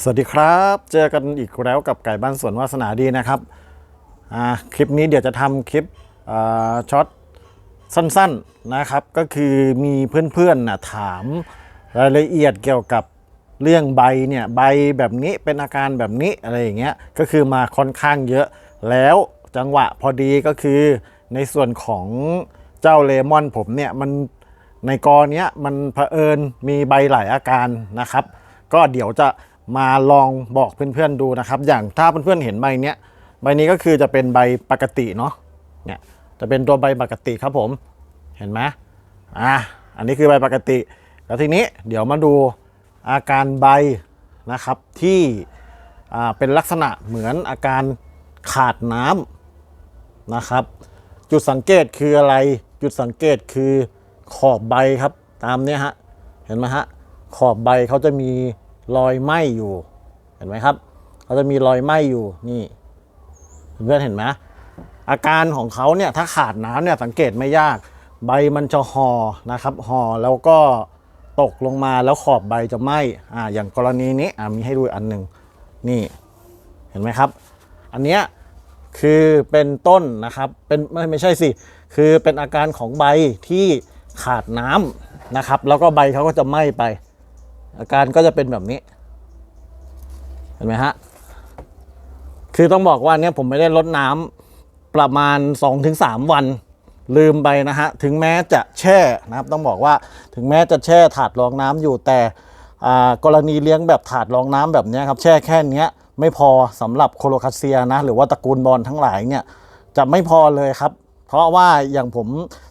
สวัสดีครับ เจอกันอีกแล้วกับไก่บ้านสวนวาสนาดีนะครับคลิปนี้เดี๋ยวจะทำคลิปช็อตสั้นๆนะครับ ก็คือมีเพื่อนๆนะถามรายละเอียดเกี่ยวกับเรื่องใบเนี่ยใบแบบนี้เป็นอาการแบบนี้อะไรอย่างเงี้ยก็คือมาค่อนข้างเยอะ แล้วจังหวะพอดีก็คือในส่วนของเจ้าเลมอนผมเนี่ยมันในกอเนี้ยมันเผอิญมีใบหลายอาการนะครับ ก็เดี๋ยวจะ มาลองบอกเพื่อนๆดูนะครับ อย่างถ้าเพื่อนๆเห็นใบเนี้ยใบนี้ก็คือจะเป็นใบปกติเนาะเนี่ยจะเป็นตัวใบปกติครับผมเห็นไหมอะอันนี้คือใบปกติ แล้วทีนี้เดี๋ยวมาดูอาการใบนะครับที่เป็นลักษณะเหมือนอาการขาดน้ำนะครับ จุดสังเกตคืออะไร จุดสังเกตคือขอบใบครับ ตามนี้ฮะเห็นไหมฮะขอบใบเขาจะมี รอยไหม้อยู่ เห็นไหมครับเขาจะมีรอยไหม้อยู่นี่ เพื่อนเห็นไหมอาการของเขาเนี่ยถ้าขาดน้ำเนี่ยสังเกตไม่ยาก ใบมันจะห่อนะครับห่อแล้วก็ตกลงมาแล้วขอบใบจะไหม้อ่าอย่างกรณีนี้อ่ามีให้ดูอันหนึ่งนี่เห็นไหมครับ อันเนี้ยคือเป็นต้นนะครับเป็นไม่ไม่ใช่สิ คือเป็นอาการของใบที่ขาดน้ำนะครับ แล้วก็ใบเขาก็จะไหม้ไป อาการก็จะเป็นแบบนี้ เห็นไหมฮะ คือต้องบอกว่าเนี้ยผมไม่ได้ลดน้ำประมาณ 2-3 วันลืมไปนะฮะ ถึงแม้จะแช่นะครับ ต้องบอกว่าถึงแม้จะแช่ถาดรองน้ำอยู่แต่กรณีเลี้ยงแบบถาดรองน้ำแบบนี้ครับ แช่แค่นี้ไม่พอสำหรับโคโลคาเซียนะ หรือว่าตระกูลบอลทั้งหลายเนี่ยจะไม่พอเลยครับ เพราะว่าอย่างผม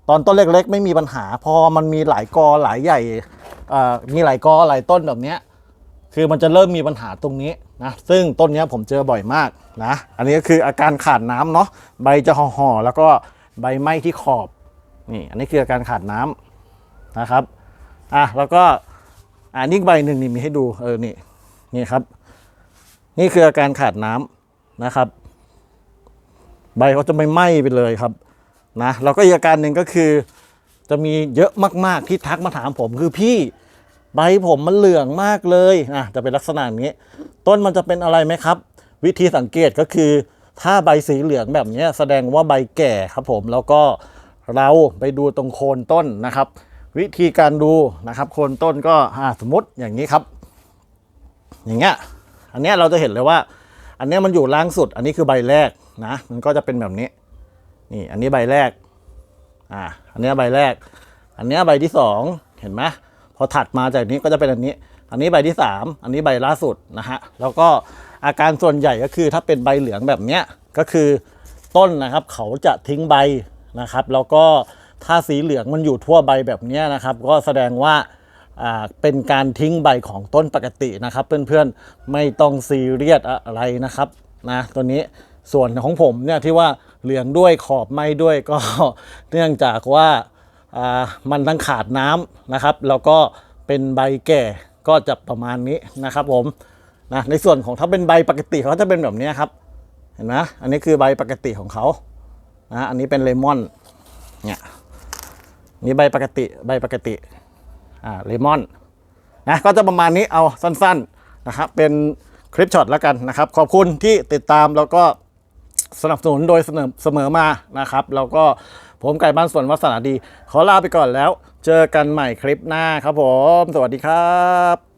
ตอนต้นเล็กๆ ไม่มีปัญหา พอมันมีหลายกอหลายใหญ่ มีหลายกอหลายต้นแบบเนี้ยคือมันจะเริ่มมีปัญหาตรงนี้นะซึ่งต้นนี้ผมเจอบ่อยมากนะอันนี้ก็คืออาการขาดน้ำเนาะใบจะห่อๆแล้วก็ใบไหม้ที่ขอบนี่อันนี้คืออาการขาดน้ำนะครับอะแล้วก็อ่านี่ใบหนึ่งนี่มีให้ดูเออนี่นี่ครับ นี่คืออาการขาดน้ำนะครับ ใบเขาจะไม่ไหม้ไปเลยครับนะแล้วก็อีกอาการหนึ่งก็คือ จะมีเยอะมาก ๆที่ทักมาถามผมคือพี่ ใบผมมันเหลืองมากเลยอะจะเป็นลักษณะนี้ ต้นมันจะเป็นอะไรไหมครับ วิธีสังเกตก็คือ ถ้าใบสีเหลืองแบบนี้แสดงว่าใบแก่ครับผมแล้วก็เราไปดูตรงโคนต้นนะครับ วิธีการดูนะครับ โคนต้นก็สมมติอย่างนี้ครับ อย่างเงี้ยอันเนี้ยเราจะเห็นเลยว่า อันเนี้ยมันอยู่ล่างสุด อันนี้คือใบแรกนะมันก็จะเป็นแบบนี้นี่อันนี้ใบแรกอ่าอันเนี้ยใบแรก อันเนี้ยใบที่สองเห็นไหม พอถัดมาจากนี้ก็จะเป็นอันนี้ อันนี้ใบที่สามอันนี้ใบล่าสุดนะฮะ แล้วก็อาการส่วนใหญ่ก็คือถ้าเป็นใบเหลืองแบบเนี้ยก็คือต้นนะครับเขาจะทิ้งใบนะครับ แล้วก็ถ้าสีเหลืองมันอยู่ทั่วใบแบบเนี้ยนะครับ ก็แสดงว่าเป็นการทิ้งใบของต้นปกตินะครับเพื่อนๆไม่ต้องซีเรียสอะไรนะครับนะตัวนี้ส่วนของผมเนี่ยที่ว่าเหลืองด้วยขอบไหม้ด้วยก็เนื่องจากว่า มันทั้งขาดน้ำนะครับ แล้วก็เป็นใบแก่ก็จะประมาณนี้นะครับผมนะในส่วนของถ้าเป็นใบปกติเขาจะเป็นแบบนี้ครับ เห็นไหมอันนี้คือใบปกติของเขานะอันนี้เป็นเลมอนเนี่ยนี่ใบปกติใบปกติอ่าเลมอนนะก็จะประมาณนี้เอาสั้นๆนะครับเป็นคลิปช็อตแล้วกันนะครับ ขอบคุณที่ติดตามแล้วก็สนับสนุนโดยเสมอเสมอมานะครับ แล้วก็ ผมไก่บ้านสวนวัสนาดี ขอลาไปก่อนแล้ว เจอกันใหม่คลิปหน้าครับผม สวัสดีครับ